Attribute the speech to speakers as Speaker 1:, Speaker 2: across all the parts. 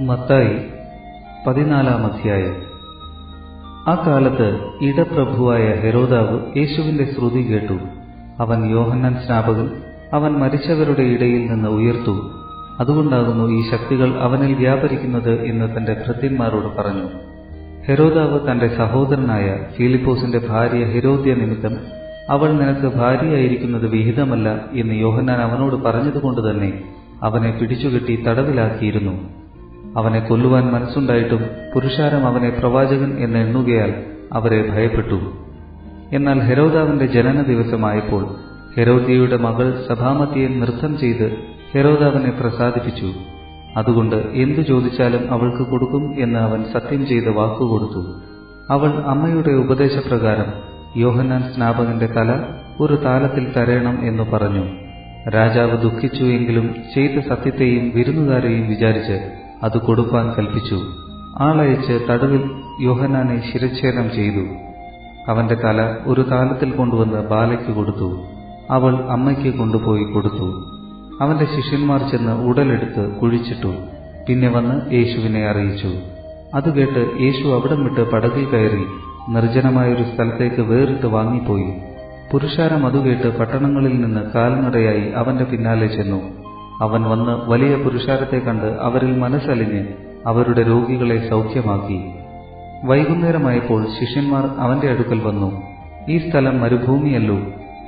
Speaker 1: മത്തായി പതിനാലാം അധ്യായം. ആ കാലത്ത് ഇടപ്രഭുവായ ഹെരോദാവ് യേശുവിന്റെ ശ്രുതി കേട്ടു. അവൻ യോഹന്നാൻ സ്നാപകൻ അവൻ മരിച്ചവരുടെ ഇടയിൽ നിന്ന് ഉയർത്തു. അതുകൊണ്ടാകുന്നു ഈ ശക്തികൾ അവനിൽ വ്യാപരിക്കുന്നത് എന്ന് തന്റെ ഭൃത്യന്മാരോട് പറഞ്ഞു. ഹെരോദാവ് തന്റെ സഹോദരനായ ഫിലിപ്പോസിന്റെ ഭാര്യ ഹെരോദ്യ നിമിത്തം അവൾ നിനക്ക് ഭാര്യയായിരിക്കുന്നത് വിഹിതമല്ല എന്ന് യോഹന്നാൻ അവനോട് പറഞ്ഞതുകൊണ്ട് തന്നെ അവനെ പിടിച്ചുകെട്ടി തടവിലാക്കിയിരുന്നു. അവനെ കൊല്ലുവാൻ മനസ്സുണ്ടായിട്ടും പുരുഷാരം അവനെ പ്രവാചകൻ എന്ന് എണ്ണുകയാൽ അവരെ ഭയപ്പെട്ടു. എന്നാൽ ഹെരോദാവിന്റെ ജനന ദിവസമായപ്പോൾ ഹെരോദിയുടെ മകൾ സഭാമത്തിയെ നൃത്തം ചെയ്ത് ഹെരോദാവിനെ പ്രസാദിപ്പിച്ചു. അതുകൊണ്ട് എന്തു ചോദിച്ചാലും അവൾക്ക് കൊടുക്കും എന്ന് അവൻ സത്യം ചെയ്ത് വാക്കുകൊടുത്തു അവൾ അമ്മയുടെ ഉപദേശപ്രകാരം യോഹന്നാൻ സ്നാപകന്റെ തല ഒരു താലത്തിൽ തരയണം എന്ന് പറഞ്ഞു. രാജാവ് ദുഃഖിച്ചു എങ്കിലും ചെയ്ത സത്യത്തെയും വിരുന്നുകാരെയും വിചാരിച്ച് അത് കൊടുക്കാൻ കൽപ്പിച്ചു. ആളയച്ച് തടുവിൽ യോഹനാനെ ശിരച്ഛേദം ചെയ്തു. അവന്റെ തല ഒരു താലത്തിൽ കൊണ്ടുവന്ന് ബാലയ്ക്ക് കൊടുത്തു. അവൾ അമ്മയ്ക്ക് കൊണ്ടുപോയി കൊടുത്തു. അവന്റെ ശിഷ്യന്മാർ ചെന്ന് ഉടലെടുത്ത് കുഴിച്ചിട്ടു. പിന്നെ വന്ന് യേശുവിനെ അറിയിച്ചു. അത് കേട്ട് യേശു അവിടം വിട്ട് പടകിൽ കയറി നിർജനമായൊരു സ്ഥലത്തേക്ക് വേറിട്ട് വാങ്ങിപ്പോയി. പുരുഷാരം അതുകേട്ട് പട്ടണങ്ങളിൽ നിന്ന് കാൽനടയായി അവന്റെ പിന്നാലെ ചെന്നു. അവൻ വന്ന് വലിയ പുരുഷാരത്തെ കണ്ട് അവരിൽ മനസ്സലിഞ്ഞ് അവരുടെ രോഗികളെ സൗഖ്യമാക്കി. വൈകുന്നേരമായപ്പോൾ ശിഷ്യന്മാർ അവന്റെ അടുക്കൽ വന്നു. ഈ സ്ഥലം മരുഭൂമിയല്ലോ.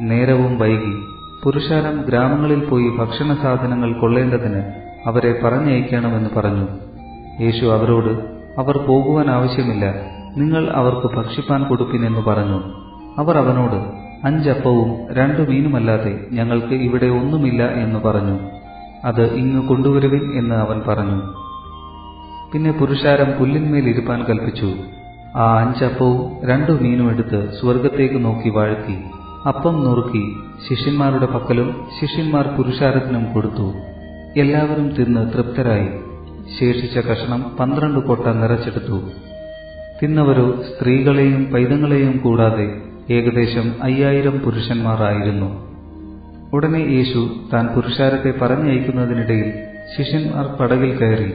Speaker 1: നേരവും വൈകി. പുരുഷാരം ഗ്രാമങ്ങളിൽ പോയി ഭക്ഷണ സാധനങ്ങൾ കൊള്ളേണ്ടതിന് അവരെ പറഞ്ഞയക്കണമെന്ന് പറഞ്ഞു. യേശു അവരോട് അവർ പോകുവാൻ ആവശ്യമില്ല. നിങ്ങൾ അവർക്ക് ഭക്ഷിപ്പാൻ കൊടുപ്പിനെന്ന് പറഞ്ഞു. അവർ അവനോട് അഞ്ചപ്പവും രണ്ടു മീനുമല്ലാതെ ഞങ്ങൾക്ക് ഇവിടെ ഒന്നുമില്ല എന്ന് പറഞ്ഞു. അത് ഇങ്ങ് കൊണ്ടുവരുവിൻ എന്ന് അവൻ പറഞ്ഞു. പിന്നെ പുരുഷാരം പുല്ലിന്മേൽ ഇരുപ്പാൻ കൽപ്പിച്ചു. ആ അഞ്ചപ്പവും രണ്ടു മീനും എടുത്ത് സ്വർഗത്തേക്ക് നോക്കി വാഴ്ത്തി. അപ്പം നുറുക്കി ശിഷ്യന്മാരുടെ പക്കലും ശിഷ്യന്മാർ പുരുഷാരത്തിനും കൊടുത്തു. എല്ലാവരും തിന്ന് തൃപ്തരായി. ശേഷിച്ച കഷണം പന്ത്രണ്ട് കൊട്ട നിറച്ചെടുത്തു. തിന്നവരോ സ്ത്രീകളെയും പൈതങ്ങളെയും കൂടാതെ ഏകദേശം അയ്യായിരം പുരുഷന്മാരായിരുന്നു ഉടനെ യേശു താൻ പുരുഷാരത്തെ പറഞ്ഞയക്കുന്നതിനിടയിൽ ശിഷ്യന്മാർ പടകിൽ കയറി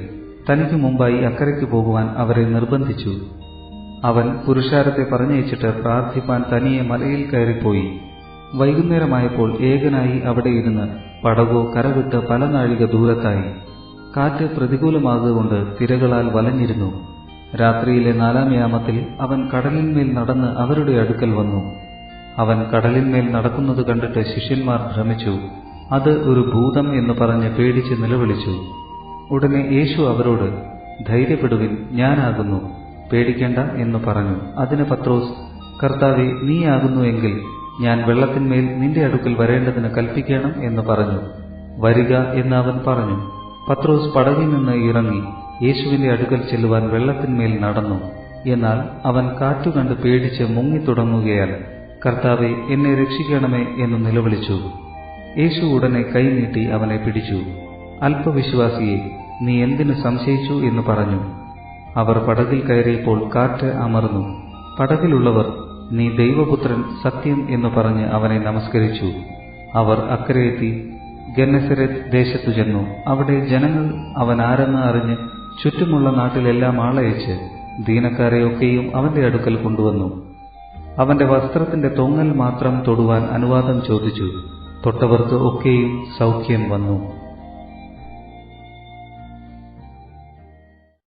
Speaker 1: തനിക്ക് മുമ്പായി അക്കരയ്ക്ക് പോകുവാൻ അവരെ നിർബന്ധിച്ചു. അവൻ പുരുഷാരത്തെ പറഞ്ഞയച്ചിട്ട് പ്രാർത്ഥിപ്പാൻ തനിയെ മലയിൽ കയറിപ്പോയി. വൈകുന്നേരമായപ്പോൾ ഏകനായി അവിടെ ഇരുന്ന് പടകോ കരവിട്ട് പല നാഴിക ദൂരത്തായി. കാറ്റ് പ്രതികൂലമാകുകൊണ്ട് തിരകളാൽ വലഞ്ഞിരുന്നു. രാത്രിയിലെ നാലാം യാമത്തിൽ അവൻ കടലിന്മേൽ നടന്ന് അവരുടെ അടുക്കൽ വന്നു. അവൻ കടലിന്മേൽ നടക്കുന്നത് കണ്ടിട്ട് ശിഷ്യന്മാർ ഭ്രമിച്ചു. അത് ഒരു ഭൂതം എന്ന് പറഞ്ഞ് പേടിച്ച് നിലവിളിച്ചു. ഉടനെ യേശു അവരോട് ധൈര്യപ്പെടുവിൻ ഞാനാകുന്നു. പേടിക്കേണ്ട എന്ന് പറഞ്ഞു. അതിന് പത്രോസ് കർത്താവെ നീയാകുന്നു എങ്കിൽ ഞാൻ വെള്ളത്തിന്മേൽ നിന്റെ അടുക്കൽ വരേണ്ടതിന് കൽപ്പിക്കണം എന്ന് പറഞ്ഞു. വരിക എന്ന് അവൻ പറഞ്ഞു. പത്രോസ് പടകിൽ നിന്ന് ഇറങ്ങി യേശുവിന്റെ അടുക്കൽ ചെല്ലുവാൻ വെള്ളത്തിന്മേൽ നടന്നു. എന്നാൽ അവൻ കാറ്റുകണ്ട് പേടിച്ച് മുങ്ങിത്തുടങ്ങുകയാൽ കർത്താവെ എന്നെ രക്ഷിക്കണമേ എന്ന് നിലവിളിച്ചു. യേശു ഉടനെ കൈനീട്ടി അവനെ പിടിച്ചു. അല്പവിശ്വാസിയെ നീ എന്തിനു സംശയിച്ചു? എന്ന് പറഞ്ഞു. അവർ പടകിൽ കയറിയപ്പോൾ കാറ്റ് അമർന്നു. പടകിലുള്ളവർ നീ ദൈവപുത്രൻ സത്യം എന്ന് പറഞ്ഞ് അവനെ നമസ്കരിച്ചു. അവർ അക്കരയെത്തി ഗന്നസരത്ത് ദേശത്തു ചെന്നു. അവിടെ ജനങ്ങൾ അവൻ ആരെന്ന് അറിഞ്ഞ് ചുറ്റുമുള്ള നാട്ടിലെല്ലാം ആളയച്ച് ദീനക്കാരെയൊക്കെയും അവന്റെ അടുക്കൽ കൊണ്ടുവന്നു. അവന്റെ വസ്ത്രത്തിന്റെ തൊങ്ങൽ മാത്രം തൊടുവാൻ അനുവാദം ചോദിച്ചു. തൊട്ടവർക്ക് ഒക്കെയും സൗഖ്യം വന്നു.